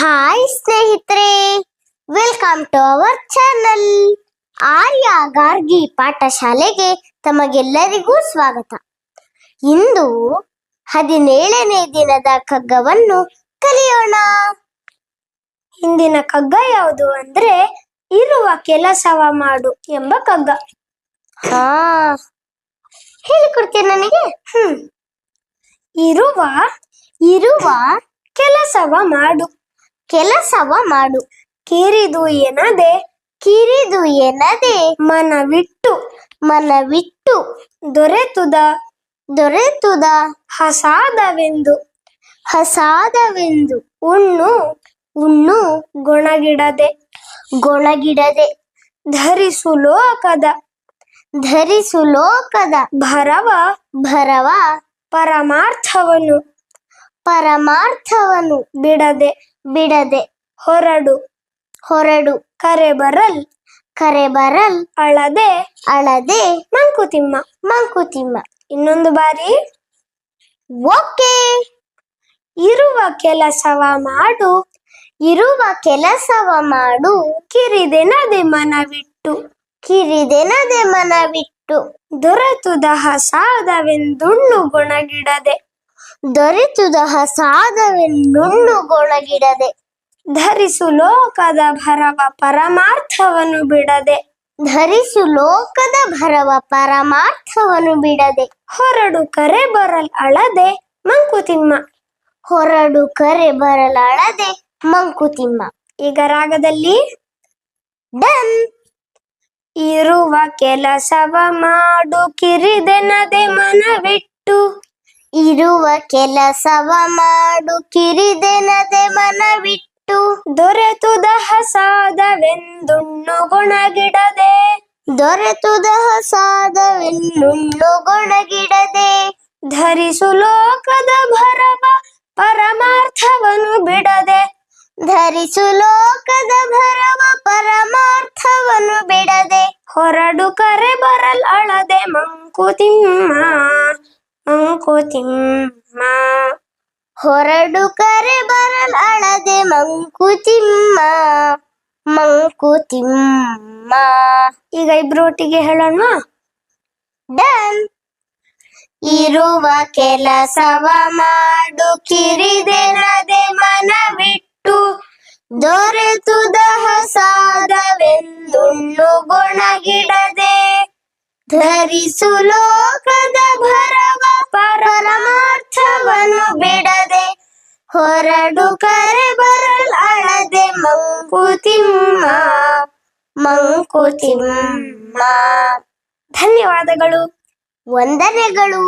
Hi ಸ್ನೇಹಿತರೆ welcome to our channel Arya Gargi ಪಾಠಶಾಲೆಗೆ ತಮಗೆಲ್ಲರಿಗೂ ಸ್ವಾಗತ. ಇಂದು ಹದಿನೇಳನೇ ದಿನದ ಕಗ್ಗವನ್ನು ಕಲಿಯೋಣ. ಇಂದಿನ ಕಗ್ಗ ಯಾವುದು ಅಂದ್ರೆ ಇರುವ ಕೆಲಸವ ಮಾಡು ಎಂಬ ಕಗ್ಗ ಹಾ ಹೇಳಿಕೊಡ್ತೀನಿ ನನಗೆ? ಹ್ಮ್. ಇರುವ ಇರುವ ಕೆಲಸವ ಮಾಡು ಕೆಲಸವ ಮಾಡು. ಕಿರಿದು ಎನದೆ, ಕಿರಿದು ಎನ್ನದೆ ಮನವಿಟ್ಟು ಮನವಿಟ್ಟು ದೊರೆತುದ ದೊರೆತುದ ಹಸಾದವೆಂದು. ಹಸಾದವೆಂದು ಉಣ್ಣು ಉಣ್ಣು ಗೊಣಗಿಡದೆ. ಗೊಣಗಿಡದೆ, ಧರಿಸು ಲೋಕದ. ಧರಿಸು ಲೋಕದ ಭರವ ಭರವ ಪರಮಾರ್ಥವನು. ಪರಮಾರ್ಥವನು ಬಿಡದೆ. ಬಿಡದೆ ಹೊರಡು ಹೊರಡು, ಕರೆ ಬರಲ್ ಕರೆ ಬರಲ್, ಅಳದೆ ಅಳದೆ ಮಂಕುತಿಮ್ಮ ಮಂಕುತಿಮ್ಮ ಇನ್ನೊಂದು ಬಾರಿ. ಓಕೆ. ಇರುವ ಕೆಲಸವ ಮಾಡು, ಇರುವ ಕೆಲಸವ ಮಾಡು. ಕಿರಿದೆನದೆ ಮನವಿಟ್ಟು ಕಿರಿದೆನದೆ ಮನವಿಟ್ಟು. ದೊರೆತುದ ಹಸಾದವೆಂದುಣ್ಣು ಗೊಣಗಿಡದೆ. ದೊರೆತುದ ಹಸಾದವೆನ್ನುಣ್ಣು ಗೊಣಗಿಡದೆ ಧರಿಸು ಲೋಕದ ಭರವ ಪರಮಾರ್ಥವನ್ನು ಬಿಡದೆ. ಧರಿಸು ಲೋಕದ ಭರವ ಪರಮಾರ್ಥವನ್ನು ಬಿಡದೆ. ಹೊರಡು ಕರೆ ಬರಲ್ ಅಳದೆ ಮಂಕುತಿಮ್ಮ ಹೊರಡು ಕರೆ ಬರಲಾಳದೆ ಮಂಕುತಿಮ್ಮ ಈಗ ರಾಗದಲ್ಲಿ ಡನ್. ಇರುವ ಕೆಲಸವ ಮಾಡು ಕಿರಿದೆನದೆ ಮನವಿಟ್ಟು ಇರುವ ಕೆಲಸವ ಮಾಡು. ಕಿರಿದೆನದೆ ಮನವಿಟ್ಟು ದೊರೆತು ದಹಸಾದವೆಂದುಣ್ಣು ಗೊಣಗಿಡದೆ. ದೊರೆತು ದಹಸಾದವೆಂದುಣ್ಣು ಗುಣಗಿಡದೆ. ಧರಿಸು ಲೋಕದ ಭರವ ಪರಮಾರ್ಥವನ್ನು ಬಿಡದೆ. ಧರಿಸು ಲೋಕದ ಭರವ ಪರಮಾರ್ಥವನ್ನು ಬಿಡದೆ. ಹೊರಡು ಕರೆ ಬರಲ್ ಅಳದೆ ಮಂಕುತಿಮ್ಮ ಮಂಕುತಿಮ್ಮ. ಹೊರಡು ಕರೆ ಬರಲಳದೆ ಮಂಕುತಿಮ್ಮ. ಮಂಕುತಿಮ್ಮ. ಈಗ ಇಬ್ರು ಒಟ್ಟಿಗೆ ಹೇಳೋಣ ಡನ್. ಇರುವ ಕೆಲಸವ ಮಾಡು ಕಿರಿದೆನದೆ ಮನವಿಟ್ಟು. ದೊರೆತು ಹಸಾದವೆಂದುಣ್ಣು ಗುಣಗಿಡದೆ. ಧರಿಸು ಲೋಕದ ಹೊರಡು ಕರೆ ಬರಲ್ ಅಳದೆ ಮಂಕುತಿಮ್ಮ ಮಂಕುತಿಮ್ಮ ಧನ್ಯವಾದಗಳು ವಂದನೆಗಳು.